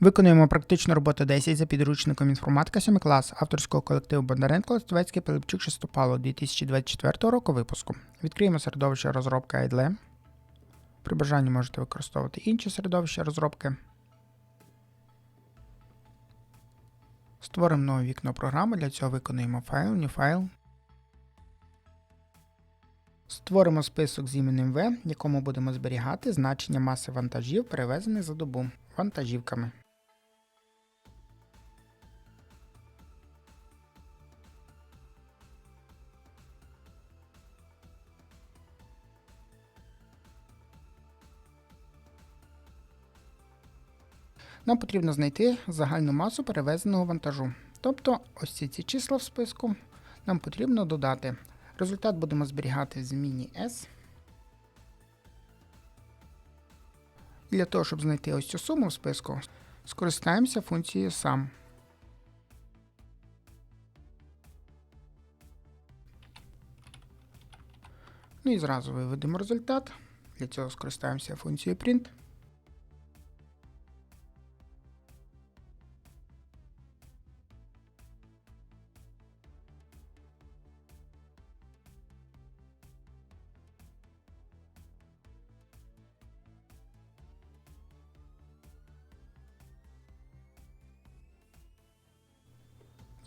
Виконуємо практичну роботу 10 за підручником інформатика 7 клас авторського колективу Бондаренко Листовецький Пилипчук Шестопало 2024 року випуску. Відкриємо середовище розробка IDLE. При бажанні можете використовувати інші середовища розробки. Створимо нове вікно програми. Для цього виконуємо файл, new файл. Створимо список з іменем V, в якому будемо зберігати значення маси вантажів, перевезених за добу вантажівками. Нам потрібно знайти загальну масу перевезеного вантажу. Тобто ось ці, ці числа в списку нам потрібно додати. Результат будемо зберігати в зміні S. Для того, щоб знайти ось цю суму в списку, скористаємося функцією sum. Ну і зразу виведемо результат. Для цього скористаємося функцією print.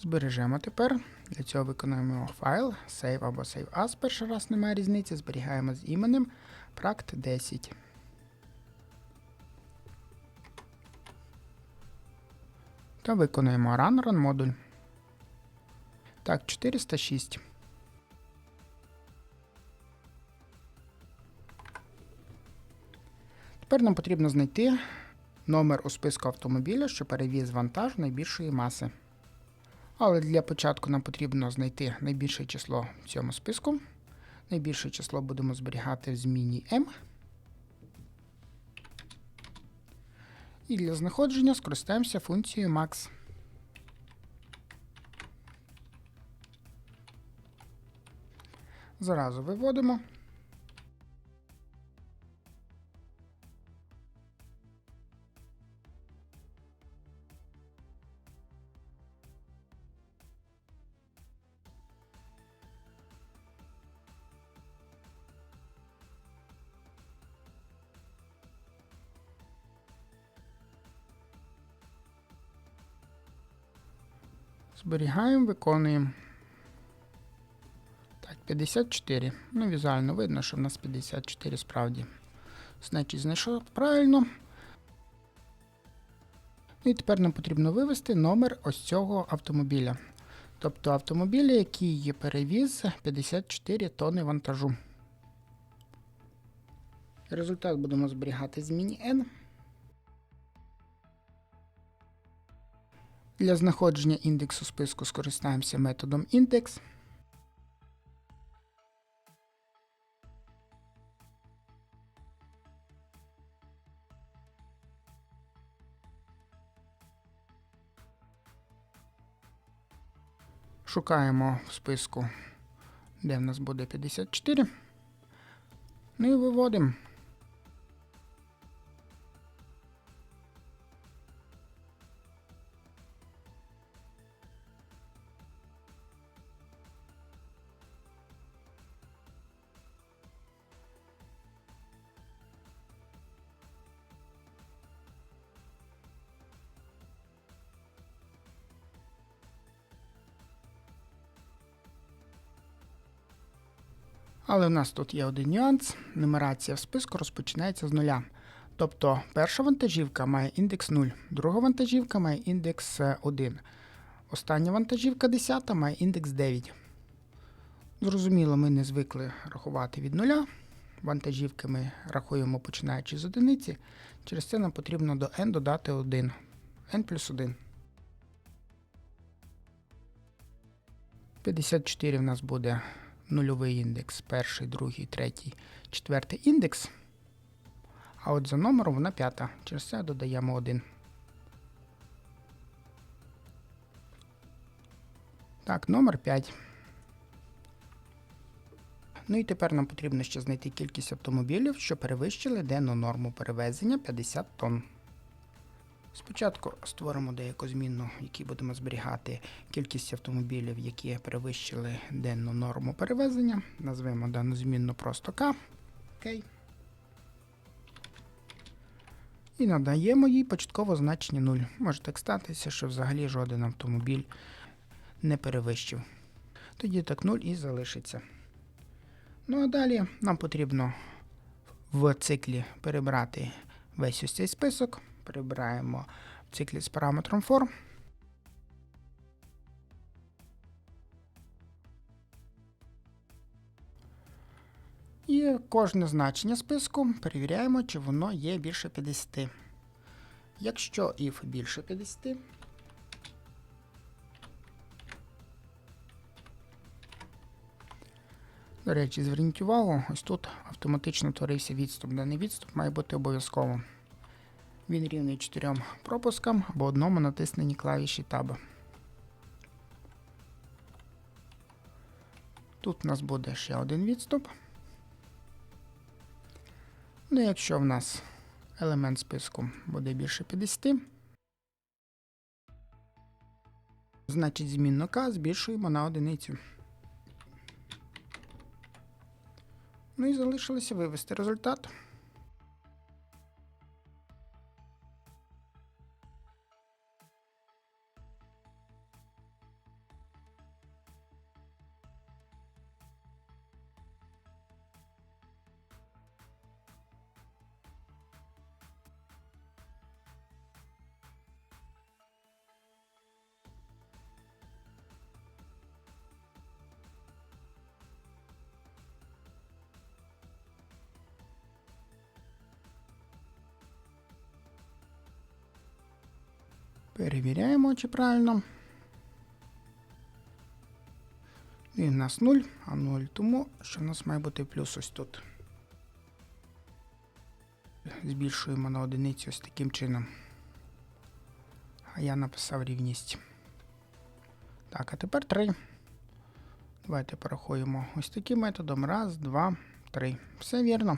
Збережемо тепер. Для цього виконуємо файл save або save as. Перший раз немає різниці. Зберігаємо з іменем pract 10. Та виконуємо run run модуль. Так, 406. Тепер нам потрібно знайти номер у списку автомобіля, що перевіз вантаж найбільшої маси. Але для початку нам потрібно знайти найбільше число в цьому списку. Найбільше число будемо зберігати в зміні m. І для знаходження скористаємося функцією max. Зразу виводимо. Зберігаємо, виконуємо. Так, 54. Ну, візуально видно, що в нас 54 справді. Значить, знайшов правильно. Ну і тепер нам потрібно вивести номер ось цього автомобіля. Тобто автомобіля, який перевіз 54 тонни вантажу. Результат будемо зберігати з міні N. Для знаходження індексу списку скористаємося методом index. Шукаємо в списку, де в нас буде 54. Ну і виводимо. Але в нас тут є один нюанс. Нумерація в списку розпочинається з нуля. Тобто перша вантажівка має індекс 0, друга вантажівка має індекс 1. Остання вантажівка 10 має індекс 9. Зрозуміло, ми не звикли рахувати від нуля. Вантажівки ми рахуємо починаючи з одиниці. Через це нам потрібно до n додати 1. n плюс 1. 54 в нас буде нульовий індекс, перший, другий, третій, четвертий індекс. А от за номером вона п'ята. Через це додаємо 1. Так, номер 5. Ну і тепер нам потрібно ще знайти кількість автомобілів, що перевищили денну норму перевезення 50 тонн. Спочатку створимо деяку змінну, в якій будемо зберігати кількість автомобілів, які перевищили денну норму перевезення. Назвемо дану змінну просто К. Окей. І надаємо їй початкове значення 0. Може так статися, що взагалі жоден автомобіль не перевищив. Тоді так 0 і залишиться. Ну а далі нам потрібно в циклі перебрати весь ось цей список. Перебираємо в циклі з параметром for. І кожне значення списку перевіряємо, чи воно є більше 50. Якщо if більше 50, До речі, зверніть увагу, ось тут автоматично творився відступ. Даний відступ має бути обов'язково. Він рівний чотирьом пропускам або одному натисненні клавіші Tab. Тут у нас буде ще один відступ. Ну, якщо в нас елемент списку буде більше 50, значить змінну К збільшуємо на одиницю. Ну і залишилося вивести результат. Перевіряємо, чи правильно. І в нас 0, а 0 тому, що в нас має бути плюс ось тут. Збільшуємо на одиницю ось таким чином. А я написав рівність. Так, а тепер 3. Давайте порахуємо ось таким методом. Раз, два, три. Все вірно.